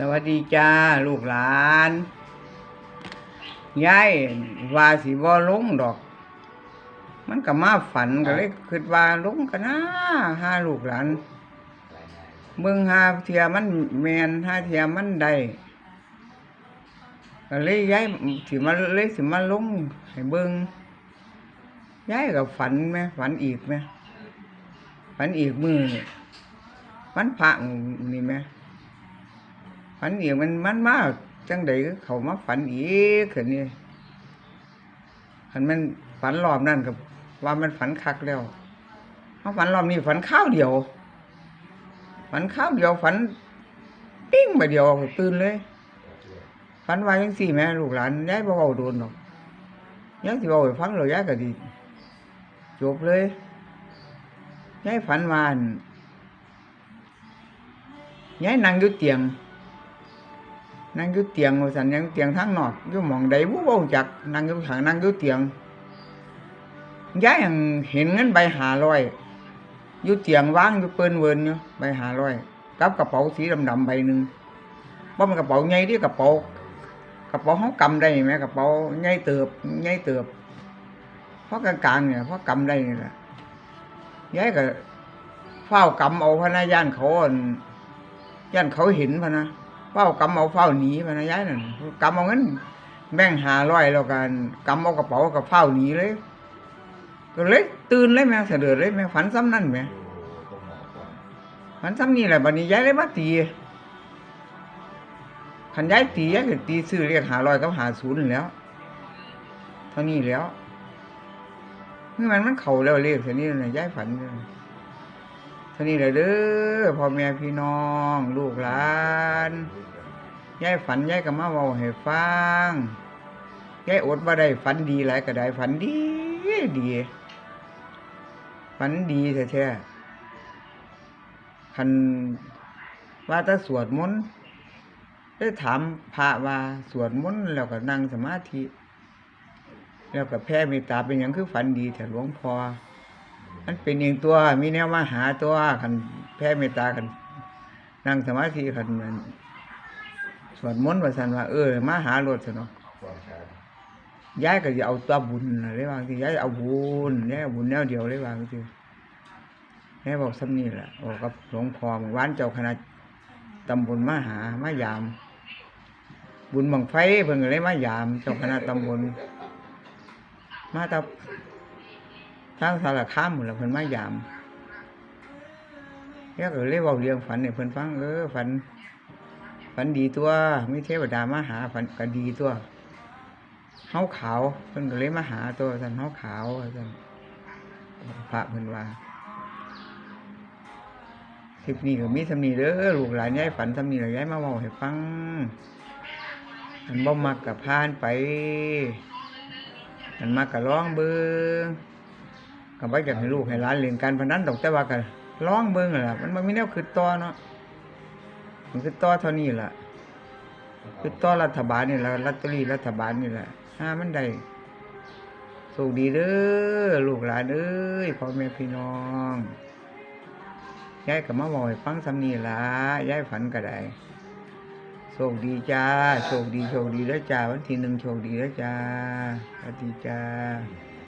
สวัสดีจ้าลูกหลานยายว่าสิบ่ลงดอก มันก็มาฝันก็เลยคิดว่าลงกันนะหาลูกหลานเบิ่งหาเทียมันแมนหาเทียมันได้ก็เลยยายสิมาเลยสิมาลงให้เบิ่งยายก็ฝันไหมฝันอีกไหมฝันอีกมือนี่ฝันพระนี่ไหม ฝันอีกมันมันมากจังใดเขามาฝันอีกคือนี่คันมันฝันรอบนั่นกับว่ามันฝันคักแล้วเพราฝันรอบนี้ฝันข้าวเดียว ฝันข้าวเดียวฝันปิ้งไปเดียวตื่นเลยฝันว่าจังสี่แม่ลูกหลานยายบ่เว้าโดนหรอกยายสิเว้าให้ฟังแล้วยายก็ดีจบเลยยายฝันวานยายนั่งอยู่เตียง นั่งอยู่เตียงสันยังเตียงทางนอกอยู่มองใดบ่เว้าจักนั่งอยู่ขางนั่งอยู่เตียงย้ายยังเห็นเงินใบห้าร้อยอยู่เตียงว่างอยู่เปิ้นเวินอยู่ใบห้าร้อยกับกระเป๋าสีดำๆใบหนึ่งบ่ามันกระเป๋าใหญ่ที่กระเป๋ากระเป๋าเฮากำได้ไหมกระเป๋าใหญ่เติบใหญ่เติบเพราะกลางๆเนี่ยเพราะกำได้นี่แหละยายก็เฝ้ากำเอาพระนะย่านเขาอั่นย่านเขาเห็นพะนะ เฝ้ากำเอาเฝ้าหนีไปนะยายนั่นกำเอาเงินแบ่งหาร้อยแล้วกันกำเอากระเป๋ากับเฝ้าหนีเลย ก็เลยตื่นเลยแม่เสด็จเลยแม่ฝันซ้ำนั่นแม่ฝันซ้ำนี่แหละบัดนี้ยายเลยมาตีขันยายตียายก็ตีซื้อเรียกหาร้อยกับหาศูนย์แล้วเท่านี้แล้วเมื่อมันมันเข่าแล้วเรียกเท่านี้นะยายฝันเลย ท่านี้แหละเด้อพ่อแม่พี่น้อง ลูกหลานยายฝันยายก็มาเว้าให้ฟังยายอดว่าได้ฝันดีหลายก็ได้ฝันดีดีฝันดีแท้ๆคันว่าถ้าสวดมนต์ได้ถามพระว่าสวดมนต์แล้วก็นั่งสมาธิ แล้วก็แผ่เมตตาเป็นอย่างคือฝันดีแต่หลวงพ่อ มันเป็นเองตัว มีแนวมาหาตัวคันแผ่เมตตาคันนั่งสมาธิคันนั้นสวดมนต์ว่าสันว่าเออมาหารถซะเนาะย้ายก็จะเอาตัวบุญน่ะเลยว่าที่ย้ายเอาบุญย้ายเอาบุญแนวเดียวเลยว่าที่ย้ายบอกซ้ำนี่แหละบอกกับหลวงพ่อเมื่อวานเจ้าคณะตำบลมาหามายาม บุญบังไฟเพิ่นก็เลยมายาม เจ้าคณะตำบลมาตา ทางสารคามหมดแล้วเพิ่นมายามย้ายก็เลยเว้าเรื่องฝันให้เพิ่นฟังเออฝัน ฝันดีตัวมีเทวดามาหาฝันก็ดีตัวเฮาขาวเพิ่นก็เลยมาหาตัวท่านเฮาขาวท่านพระเพิ่นว่าคลิปนี้ก็มีสำนีเด้อลูกหลานยายฝันสำนีแล้วยายมาเว้าให้ฟังอันบ่มักก็ผ่านไป อันมักก็ร้องเบิ่ง ก็บ่อยากให้ลูกให้หลานเล่นการพนันดอกแต่ว่าก็ร้องเบิ่งนั่นล่ะมันบ่มีแนวคิดต่อเนาะมันคือต่อเท่านี้ล่ะคือต่อรัฐบาลนี่แหละลอตตรีรัฐบาลนี่แหละห้ามันได้โชคดีเด้อลูกหลานเอ้ยพ่อแม่พี่น้องยายก็มาบอกฟังสำนีล่ะยายฝันก็ได้โชคดีจ้าโชคดีโชคดีแล้วจ้าวันที่หนึ่งโชคดีแล้วจ้าสวัสดีจ้า